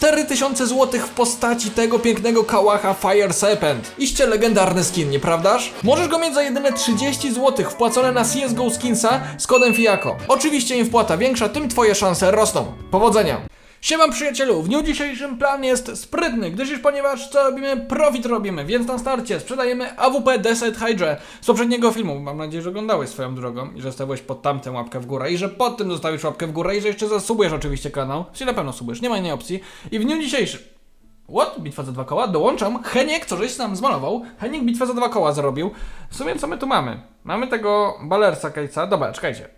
4000 zł w postaci tego pięknego kałacha Fire Serpent. Iście legendarny skin, nieprawdaż? Możesz go mieć za jedyne 30 zł wpłacone na CSGO Skinsa z kodem FIAKO. Oczywiście im wpłata większa, tym twoje szanse rosną. Powodzenia! Siema przyjacielu, w dniu dzisiejszym plan jest sprytny, gdyż już ponieważ co robimy, profit robimy, więc na starcie sprzedajemy AWP Desert Hydra z poprzedniego filmu. Mam nadzieję, że oglądałeś swoją drogą i że stawiłeś pod tamtę łapkę w górę i że pod tym zostawisz łapkę w górę i że jeszcze zasubujesz oczywiście kanał. Czyli na pewno subujesz, nie ma innej opcji. I w dniu dzisiejszym What? Bitwa za dwa koła? Dołączam. Heniek, co żeś nam zmalował. Heniek bitwę za dwa koła zrobił. W sumie co my tu mamy? Mamy tego balersa Kejca. Dobra, czekajcie.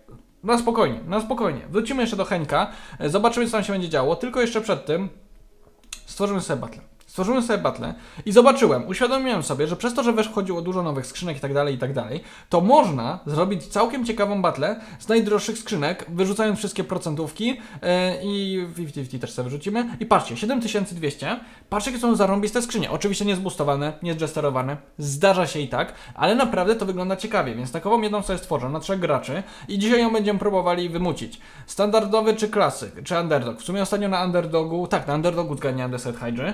Na spokojnie, na spokojnie. Wrócimy jeszcze do Henka. e, Zobaczymy, co tam się będzie działo. Tylko jeszcze przed tym stworzymy sobie battle. Stworzymy sobie battle i zobaczyłem, uświadomiłem sobie, że przez to, że wesz wchodziło dużo nowych skrzynek i tak dalej, i tak dalej, to można zrobić całkiem ciekawą battle z najdroższych skrzynek, wyrzucając wszystkie procentówki yy, i 50-50 też sobie wyrzucimy. I patrzcie, 7200, patrzcie jakie są zarąbiste skrzynie. Oczywiście nie zbustowane, nie zjesterowane, zdarza się i tak, ale naprawdę to wygląda ciekawie, więc takową jedną sobie stworzę na trzech graczy i dzisiaj ją będziemy próbowali wymucić. Standardowy czy klasyk, czy underdog. W sumie ostatnio na underdogu, tak, na underdogu zgarniałem Desert Hydra,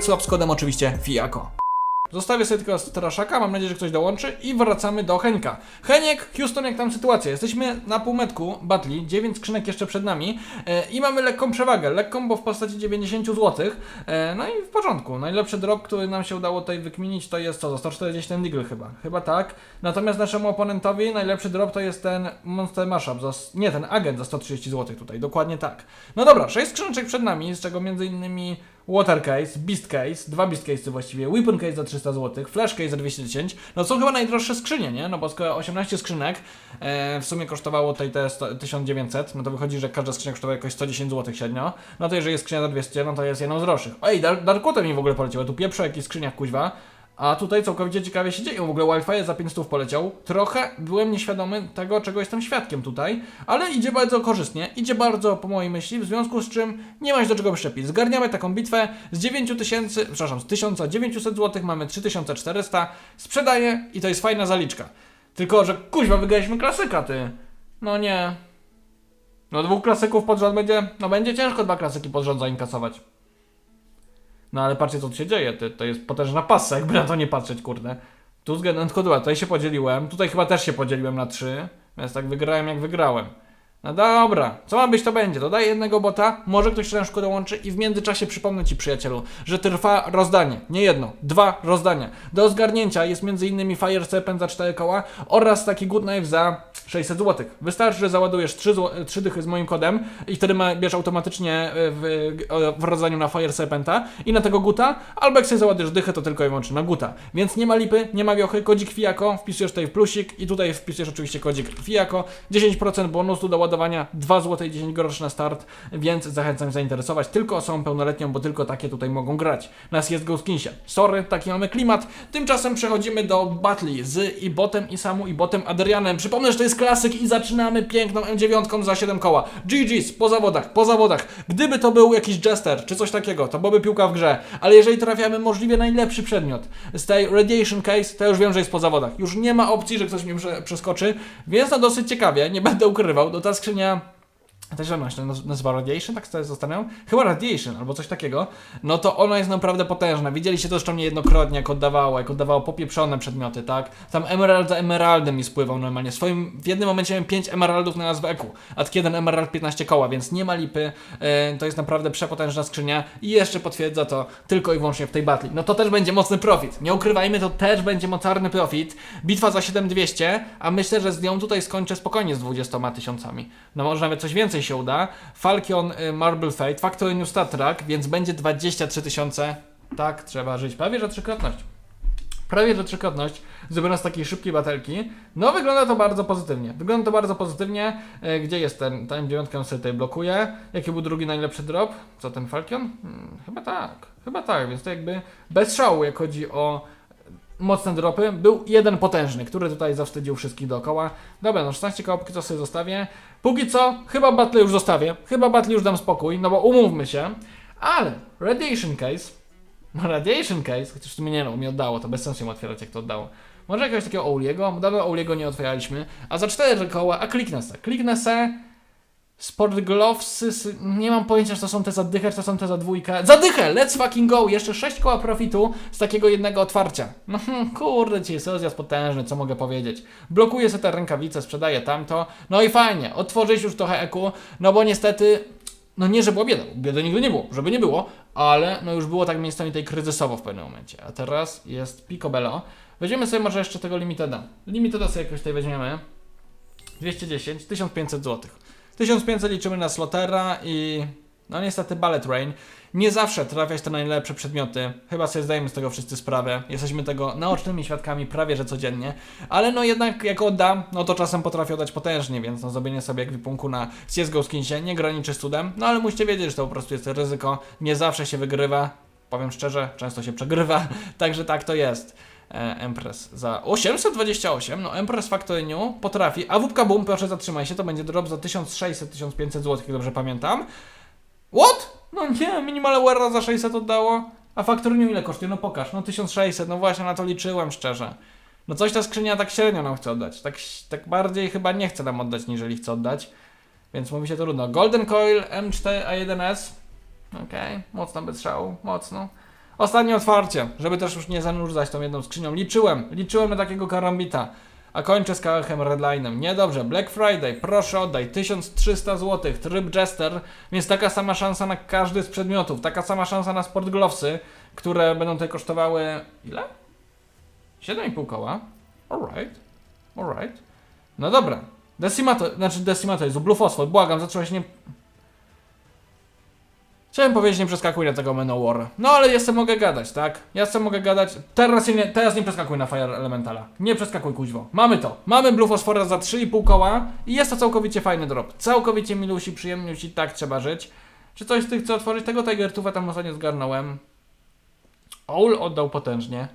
Swap z kodem oczywiście FIAKO. Zostawię sobie tylko straszaka, mam nadzieję, że ktoś dołączy i wracamy do Henka. Heniek, Houston, jak tam sytuacja? Jesteśmy na półmetku Batli, 9 skrzynek jeszcze przed nami e, i mamy lekką przewagę, lekką, bo w postaci 90 zł. E, no i w porządku. Najlepszy drop, który nam się udało tutaj wykminić to jest co? Za 140 ten Deagle chyba. Chyba tak. Natomiast naszemu oponentowi najlepszy drop to jest ten Monster Mashup, za, nie, ten agent za 130 zł tutaj, dokładnie tak. No dobra, 6 skrzyneczek przed nami, z czego między innymi Water Case, Beast Case, dwa Beast Case właściwie, Weapon Case za 300 zł, Flash Case za 210. No są chyba najdroższe skrzynie, nie? No bo skoro 18 skrzynek e, w sumie kosztowało tutaj te 100, 1900, no to wychodzi, że każda skrzynia kosztowała jakoś 110 zł średnio. No to jeżeli jest skrzynia za 200, no to jest jedną z droższych. Ej, Dar Darkwood mi w ogóle poleciło, tu pieprzę jakiś skrzyniach kuźwa. A tutaj całkowicie ciekawie się dzieje. W ogóle Wi-Fi za 500 poleciał. Trochę byłem nieświadomy tego, czego jestem świadkiem tutaj, ale idzie bardzo korzystnie, idzie bardzo po mojej myśli, w związku z czym nie ma się do czego przyczepić. Zgarniamy taką bitwę z 9000, przepraszam, z 1900 zł mamy 3400, sprzedaję i to jest fajna zaliczka. Tylko, że kuźwa, wygraliśmy klasyka, ty. No nie. No dwóch klasyków pod rząd będzie, no będzie ciężko dwa klasyki pod rząd zainkasować. No ale patrzcie co tu się dzieje, ty, to jest potężna pasa, jakby na to nie patrzeć, kurde. Tu względem tylko tutaj się podzieliłem, tutaj chyba też się podzieliłem na trzy, więc tak wygrałem jak wygrałem. No dobra, co ma być to będzie, dodaję jednego bota, może ktoś się na szkodę dołączy i w międzyczasie przypomnę Ci przyjacielu, że trwa rozdanie, nie jedno, dwa rozdania. Do zgarnięcia jest m.in. Fire Serpent za 4 koła oraz taki Good Knife za 600 zł. Wystarczy, że załadujesz 3, zł- 3 dychy z moim kodem i wtedy ma, bierz automatycznie e, w, w rozdaniu na Fire Serpenta i na tego Guta, albo jak sobie załadujesz dychę, to tylko i wyłącznie na Guta. Więc nie ma lipy, nie ma wiochy, kodzik FIAKO, wpisujesz tutaj w plusik i tutaj wpisujesz oczywiście kodzik FIAKO, 10% bonusu do ładowania, 2 zł i 10 groszy na start, więc zachęcam zainteresować tylko osobą pełnoletnią, bo tylko takie tutaj mogą grać. Nas jest Go Skinsie. Sorry, taki mamy klimat. Tymczasem przechodzimy do Battle z i botem i samu i botem Adrianem. Przypomnę, że to jest klasyk i zaczynamy piękną M9 za 7 koła. GG's, po zawodach, po zawodach. Gdyby to był jakiś Jester czy coś takiego, to byłoby piłka w grze. Ale jeżeli trafiamy możliwie najlepszy przedmiot z tej Radiation Case, to już wiem, że jest po zawodach. Już nie ma opcji, że ktoś mnie prze- przeskoczy, więc no dosyć ciekawie, nie będę ukrywał. Do ta skrzynia się naz- nazywa Radiation, tak sobie zastanawiam? Chyba Radiation albo coś takiego. No to ona jest naprawdę potężna. Widzieliście to zresztą niejednokrotnie, jak oddawało, jak oddawało popieprzone przedmioty, tak? Tam emerald za emeraldem mi spływał normalnie. W swoim, w jednym momencie miałem 5 emeraldów na nazwę EQ, a jeden emerald 15 koła, więc nie ma lipy. E, to jest naprawdę przepotężna skrzynia i jeszcze potwierdza to tylko i wyłącznie w tej battle. No to też będzie mocny profit. Nie ukrywajmy, to też będzie mocarny profit. Bitwa za 7200, a myślę, że z nią tutaj skończę spokojnie z 20 tysiącami. No może nawet coś więcej się uda. Falcon y, Marble Fate, Factory New Star Trek, więc będzie 23 tysiące. Tak, trzeba żyć. Prawie, że trzykrotność. prawie że trzykrotność, zrobiona z takiej szybkiej batelki. No wygląda to bardzo pozytywnie. Wygląda to bardzo pozytywnie. E, gdzie jest ten? Ta M9 sobie tutaj blokuje. Jaki był drugi najlepszy drop? Co ten Falcon? Hmm, chyba tak. Chyba tak, więc to jakby bez szału, jak chodzi o mocne dropy. Był jeden potężny, który tutaj zawstydził wszystkich dookoła. Dobra, no 16 koła póki co sobie zostawię. Póki co, chyba battle już zostawię. Chyba battle już dam spokój, no bo umówmy się. Ale Radiation Case, no Radiation Case, chociaż w sumie nie no, mi oddało, to bez sensu ją otwierać jak to oddało. Może jakiegoś takiego Ouliego, dawno Ouliego nie otwieraliśmy. A za 4 koła, a kliknę se. Kliknę se. Sport Glovesy, sy- nie mam pojęcia, czy to są te za dychę, czy to są te za dwójkę. Za dychę! Let's fucking go! Jeszcze 6 koła profitu z takiego jednego otwarcia. No hmm, kurde, ci jest rozjazd potężny, co mogę powiedzieć. Blokuję sobie te rękawice, sprzedaję tamto. No i fajnie, otworzyć już trochę eku, no bo niestety, no nie, że była bieda, biedy nigdy nie było, żeby nie było, ale no już było tak miejscami tej kryzysowo w pewnym momencie. A teraz jest Picobello. Weźmiemy sobie może jeszcze tego Limiteda. Limiteda sobie jakoś tutaj weźmiemy. 210, 1500 zł. 1500 liczymy na slotera i no niestety Ballet Rain. Nie zawsze trafiać te najlepsze przedmioty. Chyba sobie zdajemy z tego wszyscy sprawę. Jesteśmy tego naocznymi świadkami prawie że codziennie. Ale no jednak jak oddam, no to czasem potrafię oddać potężnie, więc no zrobienie sobie ekwipunku na CSGO skinsie nie graniczy z cudem. No ale musicie wiedzieć, że to po prostu jest ryzyko. Nie zawsze się wygrywa. Powiem szczerze, często się przegrywa. Także tak to jest. E, Empress za 828, no Empress Factory potrafi, a Wupka Boom, proszę zatrzymaj się, to będzie drop za 1600-1500 zł, jak dobrze pamiętam. What? No nie, Minimal Wear za 600 oddało, a Factory ile kosztuje? No pokaż, no 1600, no właśnie na to liczyłem szczerze. No coś ta skrzynia tak średnio nam chce oddać, tak, tak bardziej chyba nie chce nam oddać, niżeli chce oddać, więc mówi się to trudno. Golden Coil M4A1S, okej, mocno bez szału, mocno. Ostatnie otwarcie, żeby też już nie zanurzać tą jedną skrzynią. Liczyłem, liczyłem na takiego karambita. A kończę z kałachem Redline'em. Niedobrze, Black Friday, proszę oddaj, 1300 zł, tryb Jester, więc taka sama szansa na każdy z przedmiotów, taka sama szansa na Sport Glovesy, które będą tutaj kosztowały... ile? 7,5 koła? Alright, alright. No dobra, Decimato, znaczy Decimato jest Blue Phosphor, błagam, zacząłeś nie... Chciałem powiedzieć, nie przeskakuj na tego Manowar. No ale jeszcze mogę gadać, tak? Ja jeszcze mogę gadać. Teraz nie, teraz nie przeskakuj na Fire Elementala. Nie przeskakuj kuźwo. Mamy to. Mamy Blue Phosphora za 3,5 koła i jest to całkowicie fajny drop. Całkowicie milusi, przyjemniusi, tak trzeba żyć. Czy coś z tych chce otworzyć? Tego Tiger Tufa tam ostatnio zgarnąłem. Owl oddał potężnie.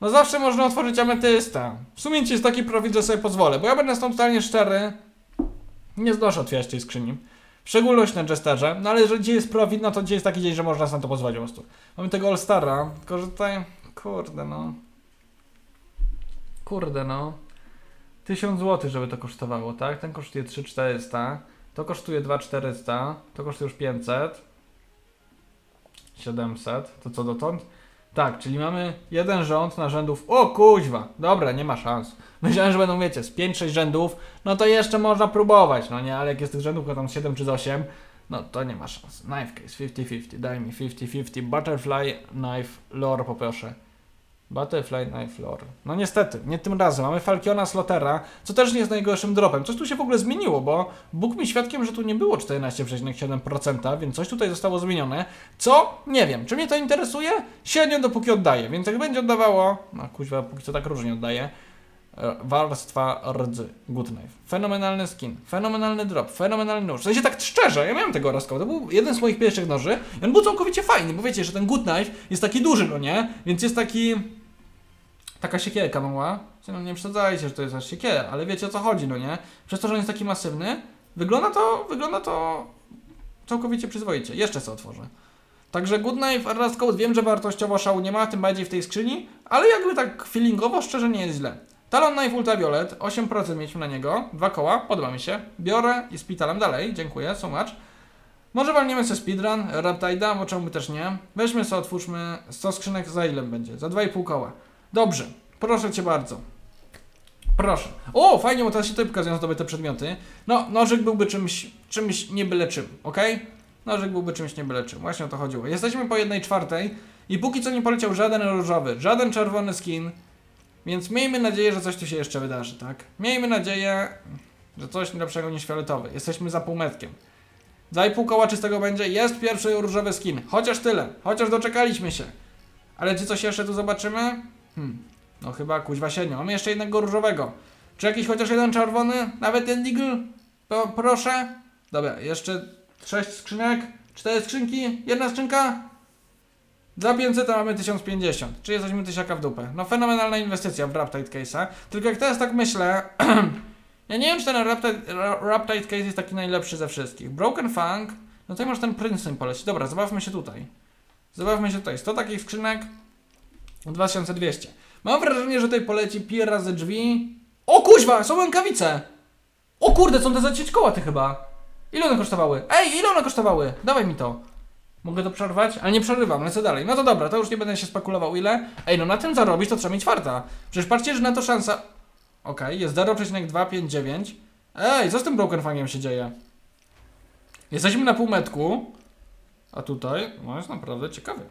No zawsze można otworzyć ametysta. W sumie ci jest taki profit, że sobie pozwolę, bo ja będę stąd totalnie szczery. Nie znoszę otwierać tej skrzyni. W szczególności na Jesterze, no ale jeżeli gdzie jest profit, no to gdzie jest taki dzień, że można sobie to pozwolić po prostu. Mamy tego All-Stara, tylko że tutaj, kurde no. Kurde no. 1000 zł, żeby to kosztowało, tak? Ten kosztuje 3400, to kosztuje 2400, to kosztuje już 500. 700, to co dotąd? Tak, czyli mamy jeden rząd na rzędów. O kuźwa! Dobra, nie ma szans. Myślałem, że będą, wiecie, z 5-6 rzędów, no to jeszcze można próbować, no nie, ale jak jest tych rzędów, tam 7 czy z 8, no to nie ma szans. Knife case 50-50, daj mi 50-50, butterfly, knife, lore poproszę. Butterfly, knife, lore. No niestety, nie tym razem. Mamy Falkiona Slotera, co też nie jest najgorszym dropem. Coś tu się w ogóle zmieniło, bo Bóg mi świadkiem, że tu nie było 14,7%, więc coś tutaj zostało zmienione. Co? Nie wiem. Czy mnie to interesuje? Średnio dopóki oddaję, więc jak będzie oddawało, no kuźwa, póki co tak różnie oddaje, warstwa rdzy, good knife. Fenomenalny skin, fenomenalny drop, fenomenalny nóż. W sensie tak szczerze, ja miałem tego Raskowa, to był jeden z moich pierwszych noży i on był całkowicie fajny, bo wiecie, że ten good knife jest taki duży, no nie? Więc jest taki... Taka siekierka mała. No nie przesadzajcie, że to jest aż siekiera, ale wiecie o co chodzi, no nie? Przez to, że on jest taki masywny, wygląda to, wygląda to całkowicie przyzwoicie. Jeszcze co otworzę. Także Good Knife Rust Code wiem, że wartościowo szału nie ma, tym bardziej w tej skrzyni, ale jakby tak feelingowo szczerze nie jest źle. Talon Knife Ultraviolet, 8% mieliśmy na niego, dwa koła, podoba mi się. Biorę i spitalam dalej, dziękuję, so much. Może walniemy sobie speedrun, Raptide'a, bo czemu też nie. Weźmy sobie, otwórzmy 100 skrzynek, za ile będzie? Za 2,5 koła. Dobrze, proszę Cię bardzo. Proszę. O, fajnie, bo teraz się tutaj pokazują zdobyte przedmioty. No, nożyk byłby czymś, czymś nie byle czym, ok? Nożyk byłby czymś nie byle czym. Właśnie o to chodziło. Jesteśmy po jednej czwartej i póki co nie poleciał żaden różowy, żaden czerwony skin, więc miejmy nadzieję, że coś tu się jeszcze wydarzy, tak? Miejmy nadzieję, że coś lepszego niż fioletowy. Jesteśmy za półmetkiem. Za i pół koła będzie. Jest pierwszy różowy skin. Chociaż tyle. Chociaż doczekaliśmy się. Ale czy coś jeszcze tu zobaczymy? Hmm. No chyba kuźwa średnio. Mamy jeszcze jednego różowego. Czy jakiś chociaż jeden czerwony? Nawet ten? Po, proszę. Dobra, jeszcze sześć skrzynek. Cztery skrzynki. Jedna skrzynka. Za 500 to mamy 1050. Czy jesteśmy tysiaka w dupę? No fenomenalna inwestycja w Raptide Case'a. Tylko jak teraz tak myślę... ja nie wiem, czy ten Raptide, Ra- Raptide Case jest taki najlepszy ze wszystkich. Broken Funk. No tutaj masz ten Princeton poleci. Dobra, zabawmy się tutaj. Zabawmy się tutaj. 100 takich skrzynek. 2200. Mam wrażenie, że tutaj poleci pier razy drzwi. O kuźwa, są rękawice! O kurde, są te zacieć koła ty chyba. Ile one kosztowały? Ej, ile one kosztowały? Dawaj mi to. Mogę to przerwać? Ale nie przerywam, lecę dalej. No to dobra, to już nie będę się spekulował ile. Ej, no na tym zarobić to trzeba mieć farta. Przecież patrzcie, że na to szansa... Okej, jest 0,259. Ej, co z tym Broken Fangiem się dzieje? Jesteśmy na półmetku. A tutaj, no jest naprawdę ciekawy.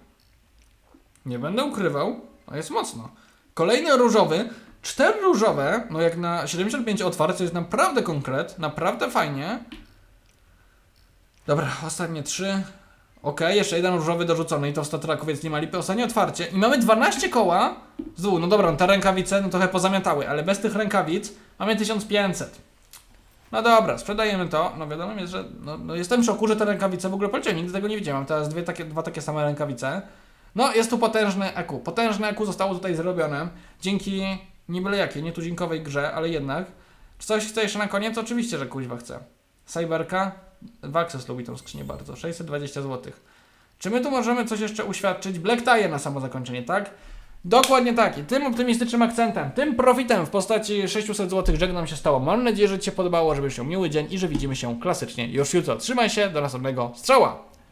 Nie będę ukrywał, a jest mocno. Kolejny różowy. Cztery różowe, no jak na 75 otwarte, to jest naprawdę konkret, naprawdę fajnie. Dobra, ostatnie trzy. Okej, jeszcze jeden różowy dorzucony i to w statraku, więc nie ma lipy. Ostatnie otwarcie. I mamy 12 koła. Z dwóch, no dobra, no te rękawice no trochę pozamiatały, ale bez tych rękawic mamy 1500. No dobra, sprzedajemy to. No wiadomo jest, że no, no jestem w szoku, że te rękawice w ogóle poleciały. Nigdy tego nie widziałem. Mam teraz dwie takie, dwa takie same rękawice. No, jest tu potężny EQ. Potężne EQ zostało tutaj zrobione dzięki nie byle jakiej, nietuzinkowej grze, ale jednak. Czy coś chce jeszcze na koniec? Oczywiście, że kuźwa chce. Cyberka? Waxes lubi tą skrzynię bardzo. 620 zł. Czy my tu możemy coś jeszcze uświadczyć? Black Tie na samo zakończenie, tak? Dokładnie tak. I tym optymistycznym akcentem, tym profitem w postaci 600 zł żegnam się stało. Mam nadzieję, że Ci się podobało, żebyś miał miły dzień i że widzimy się klasycznie już jutro. Trzymaj się, do następnego strzała!